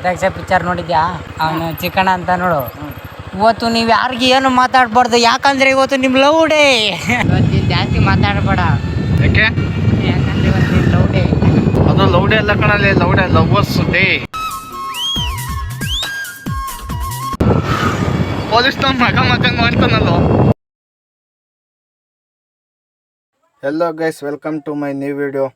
ಅಧ್ಯಕ್ಷ ಪಿಕ್ಚರ್ ನೋಡಿದ್ಯಾ? ಅವನು ಚಿಕಣ ಅಂತ ನೋಡು. ಇವತ್ತು ನೀವು ಯಾರಿಗೆ ಏನು ಮಾತಾಡ್ಬಾರ್ದು ಯಾಕಂದ್ರೆ ಇವತ್ತು ನಿಮ್ಮ ಲವ್ ಡೇ ಇವತ್ತು ಜಾಸ್ತಿ ಮಾತಾಡಬೇಡ. ಯಾಕೆ? ಯಾಕಂದ್ರೆ ಇವತ್ತು ಲವ್ ಡೇ ಅದು ಲೌಡೆ ಎಲ್ಲ ಕಣಲ್ಲಿ ಲೌಡೆ ಲವ್ವರ್ಸ್ ಡೇ. ಮಗ ಮಾಡ್ತಾನಲ್ಲ. Hello guys welcome to my new video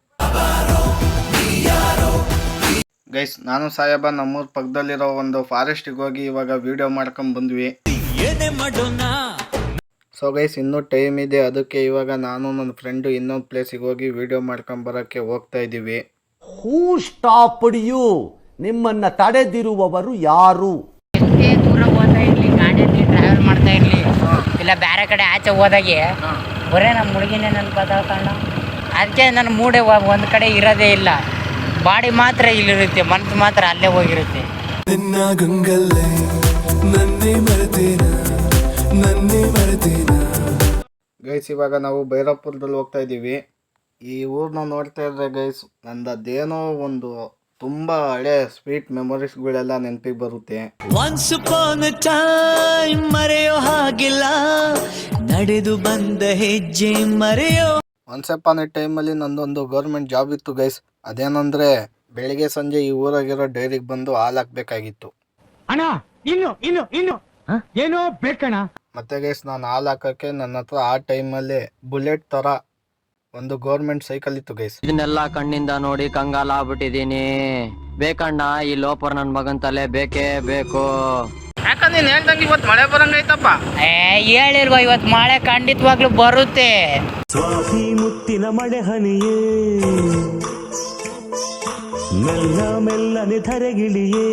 guys ನಾನು ಸಾಹೇಬ ನಮ್ಮೂರ ಪಕ್ಕದಲ್ಲಿರೋ ಒಂದು ಫಾರೆಸ್ಟಿಗೆ ಹೋಗಿ ಇವಾಗ ವಿಡಿಯೋ ಮಾಡ್ಕೊಂಡು ಬಂದ್ವಿ. ಸೊ ಗೈಸ್ ಇನ್ನೂ ಟೈಮ್ ಇದೆ. ಅದಕ್ಕೆ ಇವಾಗ ನಾನು ನನ್ನ ಫ್ರೆಂಡು ಇನ್ನೊಂದು ಪ್ಲೇಸಿಗೆ ಹೋಗಿ ವಿಡಿಯೋ ಮಾಡ್ಕೊಂಡು ಬರೋಕ್ಕೆ ಹೋಗ್ತಾ ಇದ್ದೀವಿ. ಹೂ ಸ್ಟಾಪ್ ಯು ನಿಮ್ಮನ್ನ ತಡೆದಿರುವವರು ಯಾರು? ಎಷ್ಟೇ ದೂರ ಹೋಗ್ತಾ ಇರಲಿ ಗಾಡಿಯಲ್ಲಿ ಟ್ರಾವೆಲ್ ಮಾಡ್ತಾ ಇರಲಿ ಇಲ್ಲ ಬೇರೆ ಕಡೆ ಆಚೆ ಹೋದಾಗೆ ಬರೇ ನಮ್ಮ ಹುಡುಗಿನೇ ನನ್ನ ಬದಲ್ಕಣ್ಣ ಅದಕ್ಕೆ ನನ್ನ ಮೂಡೆ ಒಂದು ಕಡೆ ಇರೋದೇ ಇಲ್ಲ. ಬಾಡಿ ಮಾತ್ರ ಇಲ್ಲಿರುತ್ತೆ ಮನಸ್ಸು ಮಾತ್ರ ಅಲ್ಲೇ ಹೋಗಿರುತ್ತೆ. ನಿನ್ನ ಗಂಗಲ್ಲೇ ನನ್ನೇ ಮರೆತೇನ? ನನ್ನೇ ಮರೆತೇನ? ಗೈಸ್ ಇವಾಗ ನಾವು ಭೈರಪ್ಪುರದಲ್ಲಿ ಹೋಗ್ತಾ ಇದ್ದೀವಿ. ಈ ಊರನ್ನ ನೋಡ್ತಾ ಇದ್ರೆ ಗೈಸ್ ನಂದದ್ದೇನೋ ಒಂದು ತುಂಬ ಹಳೆ ಸ್ವೀಟ್ ಮೆಮೊರೀಸ್ಗಳೆಲ್ಲ ನೆನಪಿಗೆ ಬರುತ್ತೆ. ಒನ್ಸ್ ಅಪಾನ್ ಟೈಮ್ ಮರೆಯೋ ಹಾಗಿಲ್ಲ ನಡೆದು ಬಂದ ಹೆಜ್ಜೆ ಮರೆಯೋ ಒನ್ಸ್ ಅಪಾನ್ ಎ ಟೈಮಲ್ಲಿ ನಂದೊಂದು ಗೌರ್ಮೆಂಟ್ ಜಾಬ್ ಇತ್ತು ಗೈಸ್. ಅದೇನಂದ್ರೆ ಬೆಳಿಗ್ಗೆ ಸಂಜೆ ಈ ಊರಾಗಿರೋ ಡೈರಿಗೆ ಬಂದು ಹಾಲು ಹಾಕ್ಬೇಕಾಗಿತ್ತು. ಅಣ್ಣ ಇನ್ನು ಇನ್ನು ಇನ್ನು. ಏನೋ ಬೇಕಣ್ಣ. ಮತ್ತೆ ಗೈಸ್ ನಾನು ಹಾಲು ಹಾಕಕ್ಕೆ ನನ್ನ ಹತ್ರ ಆ ಟೈಮಲ್ಲಿ ಬುಲೆಟ್ ತರ ಒಂದು ಗೌರ್ಮೆಂಟ್ ಸೈಕಲ್ ಇತ್ತು ಗೈಸ್ ಇದನ್ನೆಲ್ಲ ಕಣ್ಣಿಂದ ನೋಡಿ ಕಂಗಾಲ ಆಗ್ಬಿಟ್ಟಿದೀನಿ ಬೇಕಣ್ಣ ಈ ಲೋಪರ್ ನನ್ ಮಗನ್ ತಲೆ ಬೇಕೇ ಬೇಕು. ಯಾಕಂದ್ರೆ ನೀನು ಹೇಳ್ದಂಗೆ ಇವತ್ತು ಮಳೆ ಬರಂಗೈತಪ್ಪ ಏ ಹೇಳಿಲ್ವ ಇವತ್ತು ಮಳೆ ಖಂಡಿತವಾಗ್ಲೂ ಬರುತ್ತೆ. ಮುತ್ತಿನ ಮಳೆ ಹನಿಯೇ. ಮೆಲ್ಲ ಮೆಲ್ಲನೆ ಧರೆಗಿಳಿಯೇ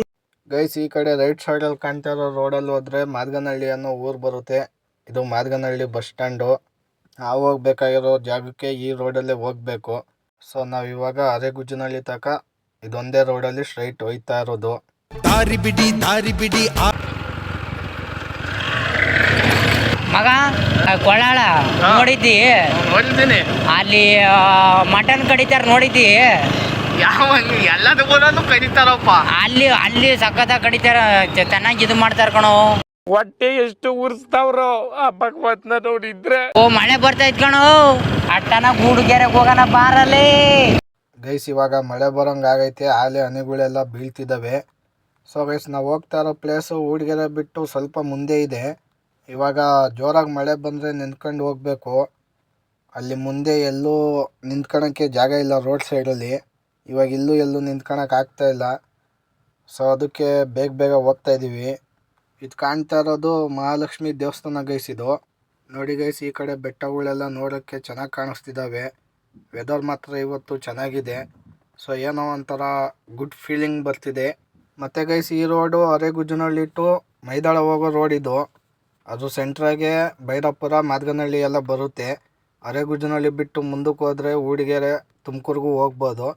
ಗೈಸ್ ಈ ಕಡೆ ರೈಟ್ ಸೈಡ್ ಅಲ್ಲಿ ಕಾಣ್ತಾ ಇರೋ ಅಲ್ಲಿ ಹೋದ್ರೆ ಮಾರ್ಗನಹಳ್ಳಿ ಅನ್ನೋ ಊರು ಬರುತ್ತೆ. ಇದು ಮಾರ್ಗನಹಳ್ಳಿ ಬಸ್ ಸ್ಟ್ಯಾಂಡು ನಾವು ಹೋಗ್ಬೇಕಾಗಿರೋ ಜಾಗಕ್ಕೆ ಈ ರೋಡಲ್ಲೇ ಹೋಗ್ಬೇಕು. ಸೊ ನಾವು ಇವಾಗ ಅರೆಗುಜ್ಜನಹಳ್ಳಿ ತಕ ಇದೊಂದೇ ರೋಡ್ ಅಲ್ಲಿ ಸ್ಟ್ರೈಟ್ ಹೋಯ್ತಾ ಇರೋದು. ದಾರಿ ಬಿಡಿ ದಾರಿ ಬಿಡಿ ಮಗ ಕೊಳಾಳ ಕೊಳ್ಳಾಳ ನೋಡಿದ್ದಿ? ನೋಡಿದ್ದೀನಿ. ಅಲ್ಲಿ ಮಟನ್ ಕಡಿತಾರ ನೋಡಿದ್ದಿ? ಯಾವ ಎಲ್ಲದಕ್ಕೂ ಕಡಿತಾರಪ್ಪ ಕರೀತಾರಪ್ಪ. ಅಲ್ಲಿ ಅಲ್ಲಿ ಸಖತ ಕಡಿತಾರ ಚೆನ್ನಾಗಿ ಇದು ಮಾಡ್ತಾರ ಕಣೋ. ಹೊಟ್ಟೆ ಎಷ್ಟು ಉರ್ಸ್ತಾವ್ರು ಆ ಭಗವತ್ನ ನೋಡಿದ್ರೆ. ಓ ಮಳೆ ಬರ್ತಾ ಇತ್ ಕಣೋ. ಅಟ್ಟನ ಗೂಡುಗೆರೆಗೆ ಹೋಗೋಣ ಬಾರಲ್ಲಿ ಗೈಸ್ ಇವಾಗ ಮಳೆ ಬರೋಂಗೆ ಆಗೈತೆ. ಆಲೆ ಹನಿಗಳೆಲ್ಲ ಬೀಳ್ತಿದ್ದಾವೆ ಸೊ ಗೈಸ್ ನಾವು ಹೋಗ್ತಾ ಇರೋ ಪ್ಲೇಸು ಊಡಿಗೆರೆ ಬಿಟ್ಟು ಸ್ವಲ್ಪ ಮುಂದೆ ಇದೆ. ಇವಾಗ ಜೋರಾಗಿ ಮಳೆ ಬಂದರೆ ನಿಂತ್ಕೊಂಡು ಹೋಗಬೇಕು. ಅಲ್ಲಿ ಮುಂದೆ ಎಲ್ಲೂ ನಿಂತ್ಕೊಳಕ್ಕೆ ಜಾಗ ಇಲ್ಲ ರೋಡ್ ಸೈಡಲ್ಲಿ ಇವಾಗ ಇಲ್ಲೂ ಎಲ್ಲೂ ನಿಂತ್ಕೊಳಕ್ಕೆ ಆಗ್ತಾ ಇಲ್ಲ. ಸೊ ಅದಕ್ಕೆ ಬೇಗ ಬೇಗ ಹೋಗ್ತಾ ಇದ್ದೀವಿ ಇದು ಕಾಣ್ತಾ ಇರೋದು ಮಹಾಲಕ್ಷ್ಮಿ ದೇವಸ್ಥಾನ ಗೈಸ್ ಇದು. ನೋಡಿ ಗೈಸ್ ಈ ಕಡೆ ಬೆಟ್ಟಗಳೆಲ್ಲ ನೋಡೋಕ್ಕೆ ಚೆನ್ನಾಗಿ ಕಾಣಿಸ್ತಿದ್ದಾವೆ ವೆದರ್ ಮಾತ್ರ ಇವತ್ತು ಚೆನ್ನಾಗಿದೆ. ಸೊ ಏನೋ ಒಂಥರ ಗುಡ್ ಫೀಲಿಂಗ್ ಬರ್ತಿದೆ. ಮತ್ತು ಗೈಸ್ ಈ ರೋಡು ಅರೆಗುಜ್ಜನಹಳ್ಳಿ ಟು ಮೈದಾಳ ಹೋಗೋ ರೋಡ್ ಇದು. ಅದು ಸೆಂಟ್ರಾಗೆ ಭೈರಪ್ಪುರ ಮಾದಗನಹಳ್ಳಿ ಎಲ್ಲ ಬರುತ್ತೆ. ಅರೆಗುಜ್ಜನಹಳ್ಳಿ ಬಿಟ್ಟು ಮುಂದಕ್ಕೆ ಹೋದರೆ ಊಡಿಗೆರೆ ತುಮಕೂರಿಗೂ ಹೋಗ್ಬೋದು.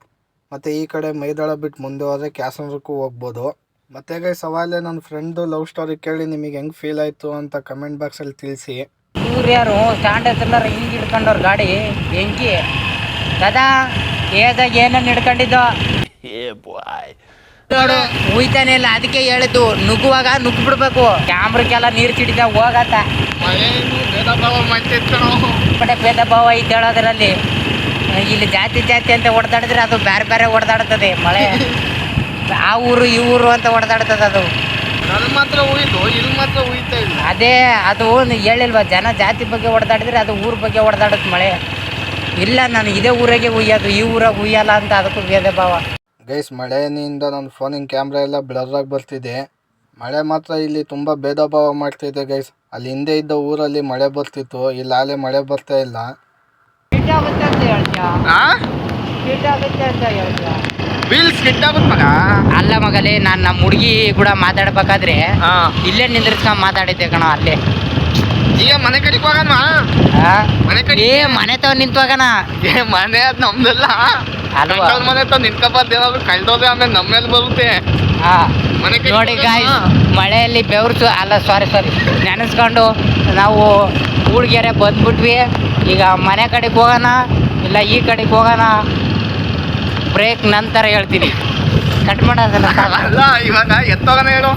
ಮತ್ತು ಈ ಕಡೆ ಮೈದಾಳ ಬಿಟ್ಟು ಮುಂದೆ ಹೋದರೆ ಕ್ಯಾಸನೂರ್ಗೂ ಹೋಗ್ಬೋದು. ಮತ್ತೆ ಗೈಸ್ ಅವಾಗಲೇ ನನ್ನ ಫ್ರೆಂಡು ಲವ್ ಸ್ಟೋರಿ ಕೇಳಿ ನಿಮಗೆ ಹೆಂಗೆ ಫೀಲ್ ಆಯಿತು ಅಂತ ಕಮೆಂಟ್ ಬಾಕ್ಸಲ್ಲಿ ತಿಳಿಸಿ. ಇವ್ರು ಯಾರು? ಸ್ಟ್ಯಾಂಡ್ ಹತ್ರ ಹಿಂಗೆ ಹಿಡ್ಕೊಂಡವ್ರ ಗಾಡಿ? ಬೆಂಕಿ? ದಾದಾ ಏದಾಗ ಏನನ್ನ ಹಿಡ್ಕೊಂಡಿದ್ದು? ನೋಡು ಉಯ್ತಾನೆ ಇಲ್ಲ ಅದಕ್ಕೆ ಹೇಳಿದ್ದು. ನುಗ್ಗುವಾಗ ನುಗ್ಗಿ ಬಿಡ್ಬೇಕು ಕ್ಯಾಮ್ರಕ್ಕೆಲ್ಲ ನೀರು ಚಿಡಿದ ಹೋಗತ್ತ. ಕಡೆ ಭೇದ ಭಾವ ಇದ್ದೇಳೋದ್ರಲ್ಲಿ ಇಲ್ಲಿ ಜಾತಿ ಜಾತಿ ಅಂತ ಹೊಡೆದಾಡಿದ್ರೆ ಅದು ಬೇರೆ ಬೇರೆ ಹೊಡೆದಾಡ್ತದೆ ಮಳೆ. ಆ ಊರು ಈ ಊರು ಅಂತ ಹೊಡೆದಾಡ್ತದೆ ಅದು. ಅಲ್ಲಿ ಮಾತ್ರ ಮಾತ್ರ ಇಲ್ಲ. ಅದೇ ಅದು ನೀ ಹೇಳಿಲ್ವಾ ಜನ ಜಾತಿ ಬಗ್ಗೆ ಹೊಡೆದಾಡಿದ್ರೆ ಅದು ಊರ ಬಗ್ಗೆ ಹೊಡೆದಾಡುತ್ತೆ ಮಳೆ. ಇಲ್ಲ ನಾನು ಇದೇ ಊರಾಗೆ ಉಯ್ಯೋದು ಈ ಊರಾಗ ಉಯ್ಯಲ್ಲ ಅಂತ ಅದಕ್ಕೂ ಭೇದ ಭಾವ. ಗೈಸ್ ಮಳೆಯಿಂದ ನನ್ನ ಫೋನಿನ ಕ್ಯಾಮ್ರಾ ಎಲ್ಲ ಬ್ಲರ್ ಆಗಿ ಬರ್ತಿದೆ. ಮಳೆ ಮಾತ್ರ ಇಲ್ಲಿ ತುಂಬ ಭೇದ ಭಾವ ಮಾಡ್ತಿದೆ ಗೈಸ್. ಅಲ್ಲಿ ಹಿಂದೆ ಇದ್ದ ಊರಲ್ಲಿ ಮಳೆ ಬರ್ತಿತ್ತು ಇಲ್ಲಿ ಆಲೆ ಮಳೆ ಬರ್ತಾ ಇಲ್ಲ. ವೀಲ್ಸ್ ಆಗುತ್ತೆ ಮಗ? ಅಲ್ಲ ಮಗಲೇ ನಾನು ನಮ್ಮ ಹುಡುಗಿ ಕೂಡ ಮಾತಾಡ್ಬೇಕಾದ್ರೆ ಇಲ್ಲೇ ನಿಂದ್ರಿಸ್ಕೊಂಡು ಮಾತಾಡಿದ್ದೆ ಕಣ ಅಲ್ಲೇ. ಈಗ ಮನೆ ಕಡೆಗೆ ಹೋಗಣ ಆ? ಮನೆ ಕಡೆ ಏ ಮನೆ ತವ ನಿಂತವಾಗಣ. ಏ ಮನೆ ಅದು ನಮ್ದಲ್ಲ. ಅಲ್ವಾ? ಮನೆ ತವ ನಿಂತ್ಕೊಬಾರ್ದು ಏನಾದ್ರು ಕಳ್ದೋದ್ರೆ ಆಮೇಲೆ ನಮ್ಮ ಮೇಲೆ ಬರುತ್ತೆ. ಆ. ಮನೆ ನೋಡಿ ಗಾಯಿ ಗಾಯ್ಸ್ ಮಳೆಯಲ್ಲಿ ಬೆವರ್ತು ಅಲ್ಲ ಸಾರಿ ಸಾರಿ ನೆನೆಸ್ಕೊಂಡು ನಾವು ಊಳಿಗೆರೆ ಬಂದ್ಬಿಟ್ವಿ. ಈಗ ಮನೆ ಕಡೆಗೆ ಹೋಗೋಣ. ಇಲ್ಲ ಈ ಕಡೆಗೆ ಹೋಗೋಣ. ಬ್ರೇಕ್ ನಂತರ ಹೇಳ್ತೀನಿ. ಕಟ್ ಮಾಡೋದಲ್ಲ. ಅಲ್ಲ ಇವಾಗ ಎತ್ತೋಗೋಣ ಹೇಳು.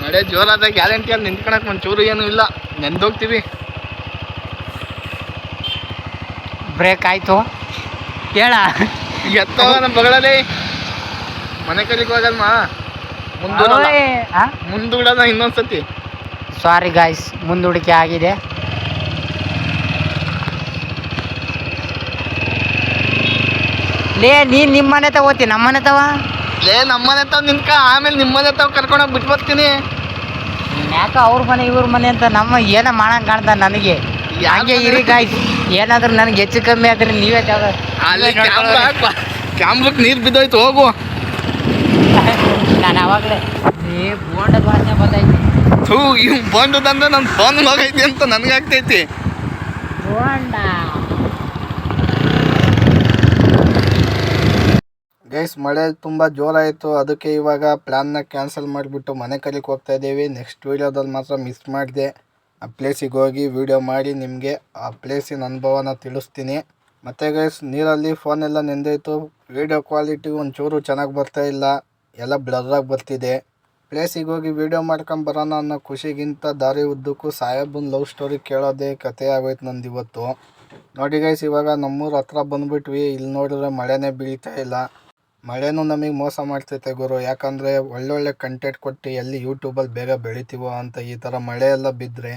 ಮಳೆ ಜೋರಾದ ಗ್ಯಾರಂಟಿಯಲ್ಲಿ ನಿಂತ್ಕೊಳಕ್ ಒಂಚೂರು ಏನು ಇಲ್ಲ. ನೆಂದೋಗ್ತೀವಿ. ಬ್ರೇಕ್ ಆಯ್ತು. ಹೇಳ. ಎತ್ತೋಗೋಣ ಬಗಳಲ್ಲಿ ಮನೆ ಕಲಿಗೆ ಹೋಗಲ್ಮ. ಮುಂದೂಡೋಣ ಇನ್ನೊಂದ್ಸತಿ. ಸಾರಿ ಗಾಯ್ಸ್ ಮುಂದೂಡಿಕೆ ಆಗಿದೆ. ಲೇ ನೀನ್ ನಿಮ್ಮ ಮನೆ ತಗೋತಿ ನಮ್ಮ ಮನೆ ತವ ಲೇ ನಮ್ಮನೆ ತಾವ್ ನಿನ್ಕ ಆಮೇಲೆ ನಿಮ್ಮನೆ ತಾವ್ ಕರ್ಕೊಂಡೋಗಿ ಬಿಟ್ಟು ಬರ್ತೀನಿ. ಯಾಕ ಅವ್ರ ಮನೆ ಇವ್ರ ಮನೆ ಅಂತ ನಮ್ಮ ಏನ ಮಾಡಂಗ್ ಕಾಣ್ತ ನನಗೆ? ಹಂಗೆ ಇರಿ ಗಾಯ್ಸ್ ಏನಾದ್ರೂ ನನಗೆ ಹೆಚ್ಚು ಕಮ್ಮಿ ಆದ್ರೆ ನೀವೇ ಅಲ್ಲಿ ಕ್ಯಾಮ್ರಾ ಕ್ಯಾಮ್ರಕ್ ನೀರ್ ಬಿದ್ದೋಯ್ತು ಹೋಗು. ನಾನು ಅವಾಗಲೇ ಏ ಬೋಂಡ ವಾಸನೆ ಬಂದೈತಿ. ಥೂ ಇವ್ ಬಂದದಂದ್ರೆ ನನ್ನ ಫೋನ್ ಹೋಗೈತಿ ಅಂತ ನನ್ಗಾಗ್ತೈತಿ ಬೋಂಡ? ಗೈಸ್ ಮಳೆ ತುಂಬ ಜೋರಾಯಿತು. ಅದಕ್ಕೆ ಇವಾಗ ಪ್ಲ್ಯಾನ್ನ ಕ್ಯಾನ್ಸಲ್ ಮಾಡಿಬಿಟ್ಟು ಮನೆ ಕಲಿಗೆ ಹೋಗ್ತಾ ಇದ್ದೀವಿ. ನೆಕ್ಸ್ಟ್ ವೀಡಿಯೋದಲ್ಲಿ ಮಾತ್ರ ಮಿಸ್ ಮಾಡಿದೆ. ಆ ಪ್ಲೇಸಿಗೆ ಹೋಗಿ ವೀಡಿಯೋ ಮಾಡಿ ನಿಮಗೆ ಆ ಪ್ಲೇಸಿನ ಅನುಭವನ ತಿಳಿಸ್ತೀನಿ. ಮತ್ತು ಗೈಸ್ ನೀರಲ್ಲಿ ಫೋನೆಲ್ಲ ನೆಂದೋಯ್ತು ವಿಡಿಯೋ ಕ್ವಾಲಿಟಿ ಒಂಚೂರು ಚೆನ್ನಾಗಿ ಬರ್ತಾ ಇಲ್ಲ. ಎಲ್ಲ ಬ್ಲರ್ರಾಗಿ ಬರ್ತಿದೆ. ಪ್ಲೇಸಿಗೆ ಹೋಗಿ ವೀಡಿಯೋ ಮಾಡ್ಕೊಂಡು ಬರೋಣ ಅನ್ನೋ ಖುಷಿಗಿಂತ ದಾರಿ ಉದ್ದಕ್ಕೂ ಸಾಹೇಬನ್ ಲವ್ ಸ್ಟೋರಿ ಕೇಳೋದೇ ಕತೆ ಆಗೋಯ್ತು ನಂದು ಇವತ್ತು. ನೋಡಿ ಗೈಸ್ ಇವಾಗ ನಮ್ಮೂರ ಹತ್ರ ಬಂದ್ಬಿಟ್ವಿ. ಇಲ್ಲಿ ನೋಡಿದ್ರೆ ಮಳೆನೇ ಬೀಳ್ತಾ ಇಲ್ಲ. ಮಳೆನೂ ನಮಗೆ ಮೋಸ ಮಾಡ್ತೈತೆ ಗುರು. ಯಾಕಂದರೆ ಒಳ್ಳೊಳ್ಳೆ ಕಂಟೆಂಟ್ ಕೊಟ್ಟು ಎಲ್ಲಿ ಯೂಟ್ಯೂಬಲ್ಲಿ ಬೇಗ ಬೆಳಿತೀವೋ ಅಂತ ಈ ಥರ ಮಳೆ ಎಲ್ಲ ಬಿದ್ದರೆ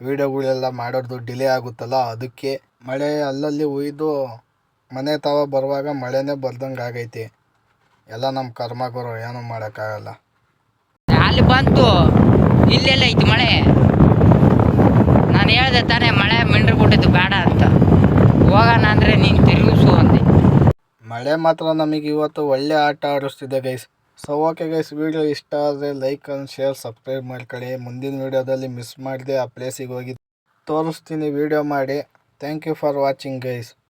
ವೀಡಿಯೋಗಳೆಲ್ಲ ಮಾಡೋದು ಡಿಲೇ ಆಗುತ್ತಲ್ಲ, ಅದಕ್ಕೆ ಮಳೆ ಅಲ್ಲಲ್ಲಿ ಉಯ್ದು ಮನೆ ತಾವ ಬರುವಾಗ ಮಳೆನೇ ಬರ್ದಂಗೆ ಆಗೈತಿ. ಎಲ್ಲ ನಮ್ಮ ಕರ್ಮ ಗುರು, ಏನೂ ಮಾಡೋಕ್ಕಾಗಲ್ಲ. ಅಲ್ಲಿ ಬಂತು ಇಲ್ಲೆಲ್ಲ ಐತಿ ಮಳೆ. ನಾನು ಹೇಳ್ದೆ ತಾನೇ ಮಳೆ ಮಿಂಡ್ರಿ ಬಿಟ್ಟಿದ್ದು ಬೇಡ ಅಂತ. ಹೋಗೋಣ ಅಂದರೆ ಅಂದೆ ಮಳೆ ಮಾತ್ರ ನಮಗೆ ಇವತ್ತು ಒಳ್ಳೆ ಆಟ ಆಡಿಸ್ತಿದೆ guys so okay guys video ಇಷ್ಟ ಆದರೆ ಲೈಕ್ ಅಂಡ್ ಶೇರ್ ಸಬ್ಸ್ಕ್ರೈಬ್ ಮಾಡ್ಕೊಳ್ಳಿ. ಮುಂದಿನ ವಿಡಿಯೋದಲ್ಲಿ ಮಿಸ್ ಮಾಡದೆ ಆ ಪ್ಲೇಸಿಗೆ ಹೋಗಿ ತೋರಿಸ್ತೀನಿ ವಿಡಿಯೋ ಮಾಡಿ. Thank you for watching guys